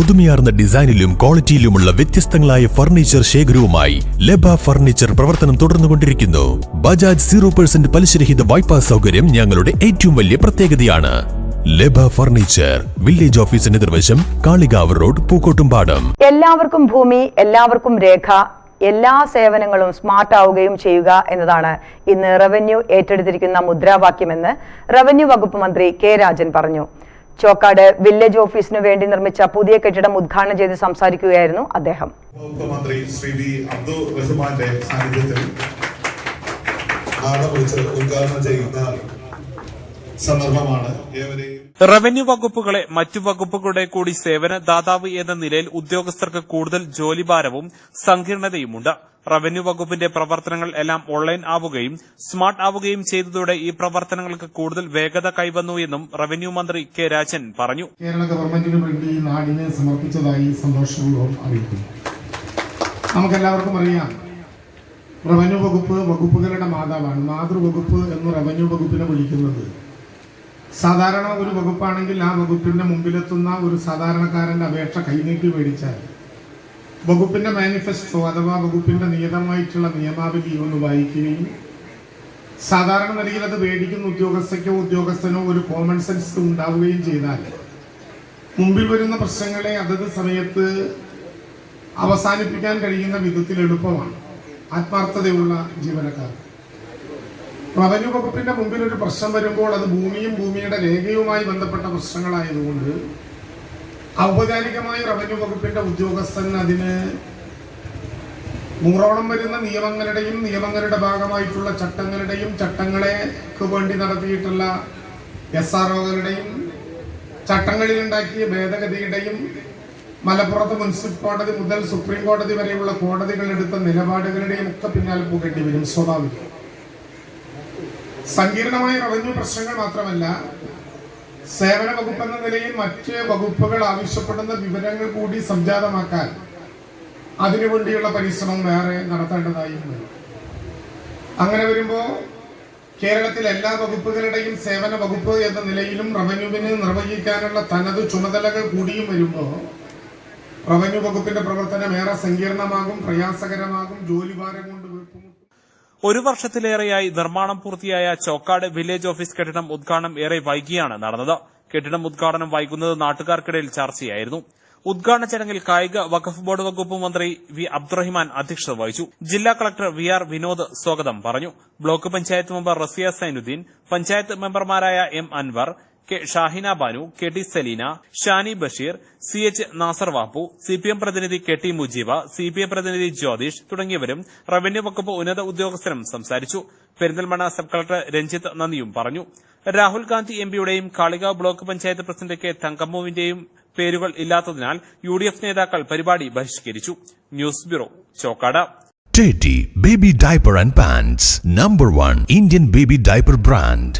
പുതുമയാർന്ന ഡിസൈനിലും ക്വാളിറ്റിയിലുമുള്ള വ്യത്യസ്തങ്ങളായ ഫർണിച്ചർ ശേഖരവുമായി ലബ ഫർണിച്ചർ പ്രവർത്തനം തുടർന്നുകൊണ്ടിരിക്കുന്നു. ബജാജ് സീറോ പെർസെന്റ് പലിശരഹിത വായ്പാ സൗകര്യം ഞങ്ങളുടെ ഏറ്റവും വലിയ പ്രത്യേകതയാണ്. ലബ ഫർണിച്ചർ വില്ലേജ് ഓഫീസിന് എതിർവശം കാളികാവ് റോഡ് പൂക്കോട്ടുംപാടം. എല്ലാവർക്കും ഭൂമി എല്ലാവർക്കും രേഖ എല്ലാ സേവനങ്ങളും സ്മാർട്ട് ആവുകയും ചെയ്യുക എന്നതാണ് ഇന്ന് റവന്യൂ ഏറ്റെടുത്തിരിക്കുന്ന മുദ്രാവാക്യമെന്ന് റവന്യൂ വകുപ്പ് മന്ത്രി കെ രാജൻ പറഞ്ഞു. ചോക്കാട് വില്ലേജ് ഓഫീസിനു വേണ്ടി നിർമ്മിച്ച പുതിയ കെട്ടിടം ഉദ്ഘാടനം ചെയ്ത് സംസാരിക്കുകയായിരുന്നു അദ്ദേഹം. മുഖ്യമന്ത്രി ശ്രീ വി അബ്ദുൾ റഹ്മാന്റെ സാന്നിധ്യത്തിൽ ഉദ്ഘാടനം ചെയ്യുന്ന സന്ദർഭമാണ് ഏവരെയും റവന്യൂ വകുപ്പുകളെ മറ്റു വകുപ്പുകളുടെ കൂടി സേവന ദാതാവ് എന്ന നിലയിൽ ഉദ്യോഗസ്ഥർക്ക് കൂടുതൽ ജോലിഭാരവും സങ്കീർണതയുമുണ്ട്. റവന്യൂ വകുപ്പിന്റെ പ്രവർത്തനങ്ങൾ എല്ലാം ഓൺലൈൻ ആവുകയും സ്മാർട്ട് ആവുകയും ചെയ്തതോടെ ഈ പ്രവർത്തനങ്ങൾക്ക് കൂടുതൽ വേഗത കൈവന്നു എന്നും റവന്യൂ മന്ത്രി കെ രാജൻ പറഞ്ഞു. കേരള ഗവൺമെന്റിന് വേണ്ടി നാടിനെ സമർപ്പിച്ചതായി സന്തോഷപൂർവം അറിയിക്കുന്നു. നമുക്കെല്ലാവർക്കും അറിയാം റവന്യൂ വകുപ്പ് വകുപ്പുകളുടെ മാതാവാണ്. മാതൃവകുപ്പ് എന്ന് റവന്യൂ വകുപ്പിനെ വിളിക്കുന്നത്. സാധാരണ ഒരു വകുപ്പാണെങ്കിൽ ആ വകുപ്പിന്റെ മുമ്പിലെത്തുന്ന ഒരു സാധാരണക്കാരന്റെ അപേക്ഷ കൈനീട്ടി മേടിച്ചാൽ വകുപ്പിന്റെ മാനിഫെസ്റ്റോ അഥവാ വകുപ്പിന്റെ നിയതമായിട്ടുള്ള നിയമാവലി ഒന്ന് വായിക്കുകയും സാധാരണ നിലയിൽ അത് മേടിക്കുന്ന ഉദ്യോഗസ്ഥയ്ക്കോ ഉദ്യോഗസ്ഥനോ ഒരു കോമൺ സെൻസ് ഉണ്ടാവുകയും ചെയ്താൽ മുമ്പിൽ വരുന്ന പ്രശ്നങ്ങളെ അതത് സമയത്ത് അവസാനിപ്പിക്കാൻ കഴിയുന്ന വിധത്തിൽ എളുപ്പമാണ്. ആത്മാർത്ഥതയുള്ള ജീവനക്കാർ. റവന്യൂ വകുപ്പിന്റെ മുമ്പിൽ ഒരു പ്രശ്നം വരുമ്പോൾ അത് ഭൂമിയും ഭൂമിയുടെ രേഖയുമായി ബന്ധപ്പെട്ട പ്രശ്നങ്ങളായതുകൊണ്ട് ഔപചാരികമായി റവന്യൂ വകുപ്പിന്റെ ഉദ്യോഗസ്ഥൻ അതിന് നൂറോളം വരുന്ന നിയമങ്ങളുടെയും നിയമങ്ങളുടെ ഭാഗമായിട്ടുള്ള ചട്ടങ്ങളുടെയും ചട്ടങ്ങളെക്ക് വേണ്ടി നടത്തിയിട്ടുള്ള എസ് ആർ ഒകളുടെയും ചട്ടങ്ങളിൽ ഉണ്ടാക്കിയ ഭേദഗതിയുടെയും മലപ്പുറത്ത് മുനിസിപ്പൽ കോടതി മുതൽ സുപ്രീം കോടതി വരെയുള്ള കോടതികൾ എടുത്ത നിലപാടുകളുടെയും ഒക്കെ പിന്നാലെ പോകേണ്ടി വരും. സ്വാഭാവികം. സങ്കീർണമായ റവന്യൂ പ്രശ്നങ്ങൾ മാത്രമല്ല സേവന വകുപ്പ് എന്ന നിലയിൽ മറ്റ് വകുപ്പുകൾ ആവശ്യപ്പെടുന്ന വിവരങ്ങൾ കൂടി സംജാതമാക്കാൻ അതിനുവേണ്ടിയുള്ള പരിശ്രമം വേറെ നടത്തേണ്ടതായി അങ്ങനെ വരുമ്പോൾ കേരളത്തിലെ എല്ലാ വകുപ്പുകളുടെയും സേവന വകുപ്പ് എന്ന നിലയിലും റവന്യൂവിന് നിർവഹിക്കാനുള്ള തനത് ചുമതലകൾ കൂടിയും വരുമ്പോൾ റവന്യൂ വകുപ്പിന്റെ പ്രവർത്തനം ഏറെ സങ്കീർണമാകും പ്രയാസകരമാകും ജോലിഭാരം കൊണ്ട് ഒരു വർഷത്തിലേറെയായി നിർമ്മാണം പൂർത്തിയായ ചോക്കാട് വില്ലേജ് ഓഫീസ് കെട്ടിടം ഉദ്ഘാടനം ഏറെ വൈകിയാണ് നടന്നത്. കെട്ടിടം ഉദ്ഘാടനം വൈകുന്നത് നാട്ടുകാർക്കിടയിൽ ചർച്ചയായിരുന്നു. ഉദ്ഘാടന ചടങ്ങിൽ കായിക വഖഫ് ബോർഡ് വകുപ്പ് മന്ത്രി വി അബ്ദുറഹിമാൻ അധ്യക്ഷത വഹിച്ചു. ജില്ലാ കളക്ടർ വി ആർ വിനോദ് സ്വാഗതം പറഞ്ഞു. ബ്ലോക്ക് പഞ്ചായത്ത് മെമ്പർ റസിയ സൈനുദ്ദീൻ പഞ്ചായത്ത് മെമ്പർമാരായ M Anwar K Shahina Banu K T Saleena Shani Basheer C H Nasar Vappu C P M പ്രതിനിധി K T Mujeeba C P M പ്രതിനിധി ജ്യോതിഷ് തുടങ്ങിയവരും റവന്യൂ വകുപ്പ് ഉന്നത ഉദ്യോഗസ്ഥരും സംസാരിച്ചു. പെരിന്തൽമണ്ണ സബ് കളക്ടർ രഞ്ജിത്ത് നന്ദിയും പറഞ്ഞു. Rahul Gandhi എംപിയുടെയും Kalikavu block panchayat president K തങ്കമ്മുവിന്റെയും പേരുകൾ ഇല്ലാത്തതിനാൽ യു ഡി എഫ് നേതാക്കൾ പരിപാടി ബഹിഷ്കരിച്ചു. News bureau Chokkad. Teddy baby Diaper and Pants, number one Indian baby diaper brand.